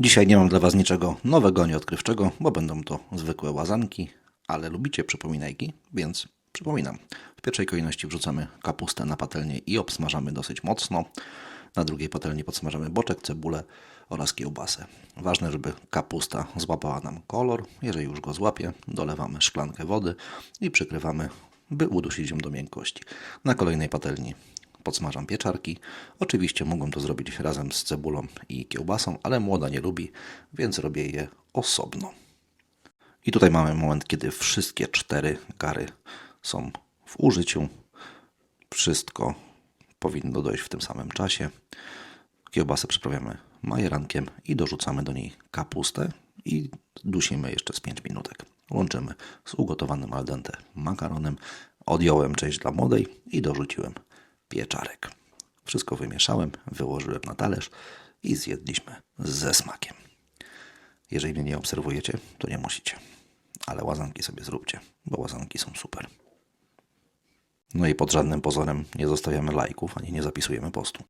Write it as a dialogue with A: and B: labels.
A: Dzisiaj nie mam dla Was niczego nowego, nieodkrywczego, bo będą to zwykłe łazanki, ale lubicie przypominajki, więc przypominam. W pierwszej kolejności wrzucamy kapustę na patelnię i obsmażamy dosyć mocno. Na drugiej patelni podsmażamy boczek, cebulę oraz kiełbasę. Ważne, żeby kapusta złapała nam kolor. Jeżeli już go złapie, dolewamy szklankę wody i przykrywamy, by udusić ją do miękkości. Na kolejnej patelni podsmażam pieczarki. Oczywiście mógłbym to zrobić razem z cebulą i kiełbasą, ale młoda nie lubi, więc robię je osobno. I tutaj mamy moment, kiedy wszystkie cztery gary są w użyciu. Wszystko powinno dojść w tym samym czasie. Kiełbasę przyprawiamy majerankiem i dorzucamy do niej kapustę i dusimy jeszcze z 5 minutek. Łączymy z ugotowanym al dente makaronem, odjąłem część dla młodej i dorzuciłem pieczarek. Wszystko wymieszałem, wyłożyłem na talerz i zjedliśmy ze smakiem. Jeżeli mnie nie obserwujecie, to nie musicie. Ale łazanki sobie zróbcie, bo łazanki są super. No i pod żadnym pozorem nie zostawiamy lajków ani nie zapisujemy postu.